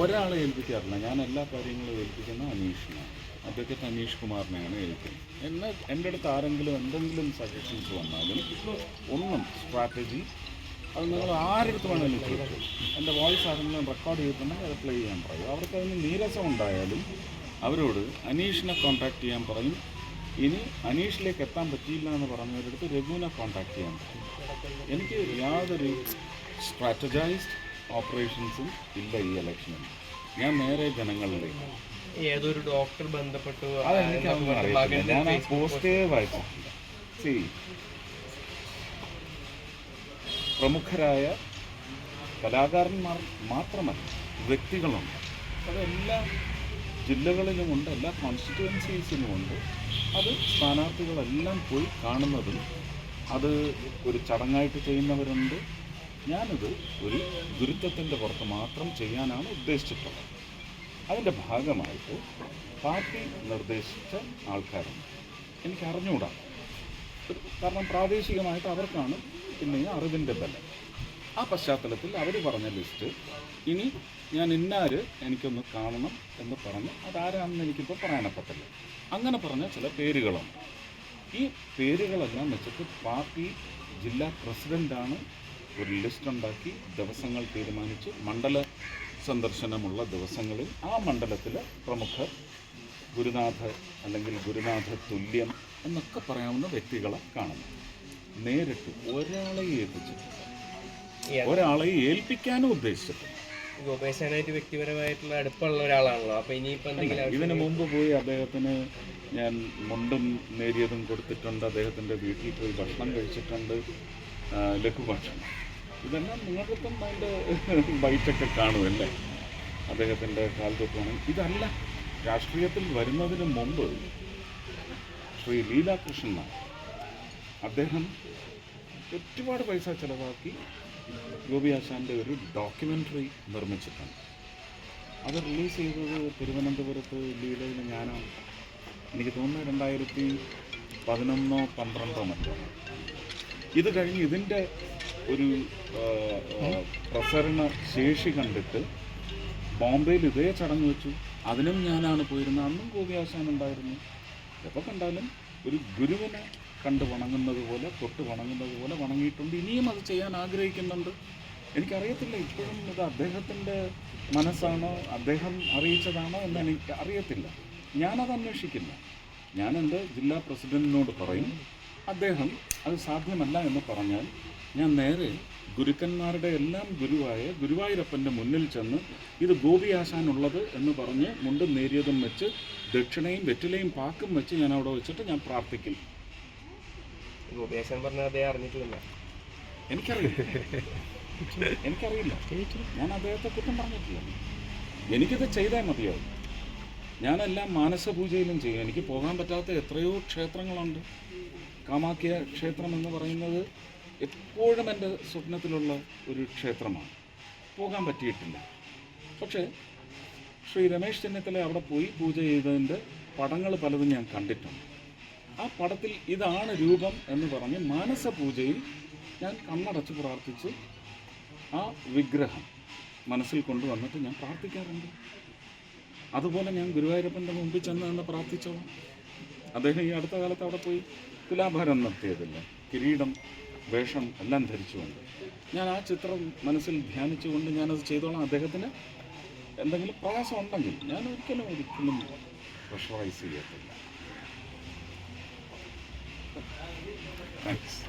ഒരാളെ ഏൽപ്പിക്കാറില്ല. ഞാൻ എല്ലാ കാര്യങ്ങളും ഏൽപ്പിക്കുന്ന അനീഷിനാണ്. അഡ്വക്കേറ്റ് അനീഷ് കുമാറിനെയാണ് ഏൽക്കുന്നത് എന്നെ എന്റെ അടുത്ത് ആരെങ്കിലും എന്തെങ്കിലും സജഷൻസ് വന്നാലും ഒന്നും സ്ട്രാറ്റജി അത് നിങ്ങൾ ആരെടുത്ത് വേണമെങ്കിലും ചോദിച്ചു എന്റെ വോയിസ് ആരെങ്കിലും റെക്കോർഡ് ചെയ്തിട്ടുണ്ടെങ്കിൽ അത് പ്ലേ ചെയ്യാൻ പറയും. അവർക്ക് അതിന് നീരസം ഉണ്ടായാലും അവരോട് അനീഷിനെ കോൺടാക്ട് ചെയ്യാൻ പറയും. ഇനി അനീഷിലേക്ക് എത്താൻ പറ്റിയില്ല എന്ന് പറഞ്ഞവരടുത്ത് രഘുവിനെ കോൺടാക്ട് ചെയ്യാൻ പറയും എനിക്ക് യാതൊരു സ്ട്രാറ്റജൈസ്ഡ് ഓപ്പറേഷൻസും ഇല്ല ഈ ഇലക്ഷനിൽ ഞാൻ നേരെ ജനങ്ങളിലേക്ക് ഏതൊരു ഡോക്ടർ ബന്ധപ്പെട്ടു അതെനിക്ക് എന്നൊക്കെ അതൊന്നും പറഞ്ഞ് അറിയത്തില്ല. മകന്റെ ഞാൻ ആ പോസ്റ്റേ വായിച്ചിട്ടില്ല. സി പ്രമുഖരായ കലാകാരന്മാർ മാത്രമല്ല വ്യക്തികളുണ്ട്. അത് എല്ലാ ജില്ലകളിലുമുണ്ട് എല്ലാ കോൺസ്റ്റിറ്റുവൻസീസിലുമുണ്ട് അത് സ്ഥാനാർത്ഥികളെല്ലാം പോയി കാണുന്നതും അത് ഒരു ചടങ്ങായിട്ട് ചെയ്യുന്നവരുണ്ട്. ഞാനത് ഒരു ഗുരുത്വത്തിന്റെ പുറത്ത് മാത്രം ചെയ്യാനാണ് ഉദ്ദേശിച്ചിട്ടുള്ളത്. അതിന്റെ ഭാഗമായിട്ട് പാർട്ടി നിർദ്ദേശിച്ച ആൾക്കാരുണ്ട്. എനിക്ക് അറിഞ്ഞുകൂടാ കാരണം പ്രാദേശികമായിട്ട് അവർക്കാണ് പിന്നെ അറിവിന്റെ ബലം. ആ പശ്ചാത്തലത്തിൽ അവർ പറഞ്ഞ ലിസ്റ്റ് ഇനി ഞാൻ ഇന്നാര് എനിക്കൊന്ന് കാണണം എന്ന് പറഞ്ഞ്. അതാരാണെന്ന് എനിക്കിപ്പോൾ പറയാനപ്പറ്റില്ല അങ്ങനെ പറഞ്ഞ ചില പേരുകളുണ്ട് ഈ പേരുകളെല്ലാം വെച്ചിട്ട് പാർട്ടി ജില്ലാ പ്രസിഡന്റാണ് ഒരു ലിസ്റ്റ് ഉണ്ടാക്കി ദിവസങ്ങൾ തീരുമാനിച്ച് മണ്ഡല സന്ദർശനമുള്ള ദിവസങ്ങളിൽ ആ മണ്ഡലത്തിലെ പ്രമുഖർ ഗുരുനാഥ അല്ലെങ്കിൽ ഗുരുനാഥ തുല്യം എന്നൊക്കെ പറയാവുന്ന വ്യക്തികളെ കാണുന്നു. നേരിട്ട് ഒരാളെ ഏൽപ്പിച്ചിട്ടില്ല. ഒരാളെ ഏൽപ്പിക്കാനും ഉദ്ദേശിച്ചിട്ടില്ല. ഗോപേശനായിട്ട് വ്യക്തിപരമായിട്ടുള്ള അടുപ്പമുള്ള ഒരാളാണല്ലോ. അപ്പൊ ഇനിയിപ്പോ എന്തെങ്കിലും ഇതിനു മുമ്പ് പോയി അദ്ദേഹത്തിന് ഞാൻ മുണ്ടും നേരിയതും കൊടുത്തിട്ടുണ്ട്. അദ്ദേഹത്തിന്റെ വീട്ടിൽ പോയി ഭക്ഷണം കഴിച്ചിട്ടുണ്ട്. ലഘുഭക്ഷണം ഇതെല്ലാം നിങ്ങൾക്കിപ്പം അതിന്റെ ബൈറ്റൊക്കെ കാണുമല്ലേ? അദ്ദേഹത്തിന്റെ കാൽത്തൊട്ടാണ് ഇതല്ല രാഷ്ട്രീയത്തിൽ വരുന്നതിന് മുമ്പ് ശ്രീ ലീലാകൃഷ്ണൻ അദ്ദേഹം ഒരുപാട് പൈസ ചിലവാക്കി ഗോപി ആശാന്റെ ഒരു ഡോക്യുമെന്ററി നിർമ്മിച്ചിട്ടുണ്ട് അത് റിലീസ് ചെയ്തത് തിരുവനന്തപുരത്ത് ലീലയിൽ ഞാനാണ്. എനിക്ക് തോന്നുന്നു രണ്ടായിരത്തി പതിനൊന്നോ പന്ത്രണ്ടോ മറ്റോ. ഇത് കഴിഞ്ഞ് ഇതിന്റെ ഒരു പ്രസരണ ശേഷി കണ്ടിട്ട് ബോംബെയിൽ ഇതേ ചടങ്ങ് വെച്ചു. അതിനും ഞാനാണ് പോയിരുന്നത്. അന്നും ഗോപിയാശാൻ ഉണ്ടായിരുന്നു. എപ്പോൾ കണ്ടാലും ഒരു ഗുരുവിനെ കണ്ട് വണങ്ങുന്നത് പോലെ തൊട്ട് വണങ്ങുന്നത് പോലെ വണങ്ങിയിട്ടുണ്ട്. ഇനിയും അത് ചെയ്യാൻ ആഗ്രഹിക്കുന്നുണ്ട്. എനിക്കറിയത്തില്ല ഇപ്പോഴും ഇത് അദ്ദേഹത്തിന്റെ മനസ്സാണോ അദ്ദേഹം അറിയിച്ചതാണോ എന്ന് എനിക്ക് അറിയത്തില്ല. ഞാനത് അന്വേഷിക്കില്ല. ഞാൻ എന്റെ ജില്ലാ പ്രസിഡന്റിനോട് പറയും അദ്ദേഹം അത് സാധ്യമല്ല എന്ന് പറഞ്ഞാൽ ഞാൻ നേരെ ഗുരുക്കന്മാരുടെ എല്ലാം ഗുരുവായ ഗുരുവായൂരപ്പന്റെ മുന്നിൽ ചെന്ന് ഇത് ഗോപി ആശാനുള്ളത് എന്ന് പറഞ്ഞ് മുണ്ടും നേരിയതും വെച്ച് ദക്ഷിണയും വെറ്റിലയും പാക്കും വെച്ച് ഞാൻ അവിടെ വെച്ചിട്ട് ഞാൻ പ്രാർത്ഥിക്കും. ഗോപേശൻ പറഞ്ഞ അതേ അറിഞ്ഞിട്ടില്ല. എനിക്കറിയില്ല. എനിക്കറിയില്ല. ഞാൻ അദ്ദേഹത്തെ കുറ്റം പറഞ്ഞിട്ടില്ല. എനിക്കിത് ചെയ്താൽ മതിയാവും. ഞാനെല്ലാം മാനസപൂജയിലും ചെയ്യും. എനിക്ക് പോകാൻ പറ്റാത്ത എത്രയോ ക്ഷേത്രങ്ങളുണ്ട്. കാമാക്കിയ ക്ഷേത്രം എന്ന് പറയുന്നത് എപ്പോഴും എന്റെ സ്വപ്നത്തിലുള്ള ഒരു ക്ഷേത്രമാണ്. പോകാൻ പറ്റിയിട്ടില്ല. പക്ഷേ ശ്രീ രമേശ് ചെന്നിത്തല അവിടെ പോയി പൂജ ചെയ്തതിന്റെ പടങ്ങൾ പലതും ഞാൻ കണ്ടിട്ടുണ്ട്. ആ പടത്തിൽ ഇതാണ് രൂപം എന്ന് പറഞ്ഞ് മാനസപൂജയിൽ ഞാൻ കണ്ണടച്ച് പ്രാർത്ഥിച്ച് ആ വിഗ്രഹം മനസ്സിൽ കൊണ്ടുവന്നിട്ട് ഞാൻ പ്രാർത്ഥിക്കാറുണ്ട്. അതുപോലെ ഞാൻ ഗുരുവായൂരപ്പന്റെ മുമ്പിൽ ചെന്ന് നിന്ന് പ്രാർത്ഥിച്ചോളാം. അദ്ദേഹം ഈ അടുത്ത കാലത്ത് അവിടെ പോയി തുലാഭാരം നടത്തിയതില്ല കിരീടം വേഷം എല്ലാം ധരിച്ചുകൊണ്ട്. ഞാൻ ആ ചിത്രം മനസ്സിൽ ധ്യാനിച്ചുകൊണ്ട് ഞാനത് ചെയ്തോളാം. അദ്ദേഹത്തിന് എന്തെങ്കിലും പ്രയാസം ഉണ്ടെങ്കിൽ ഞാൻ ഒരിക്കലും ഒരിക്കലും പ്രഷറൈസ് ചെയ്യത്തില്ല. Thanks.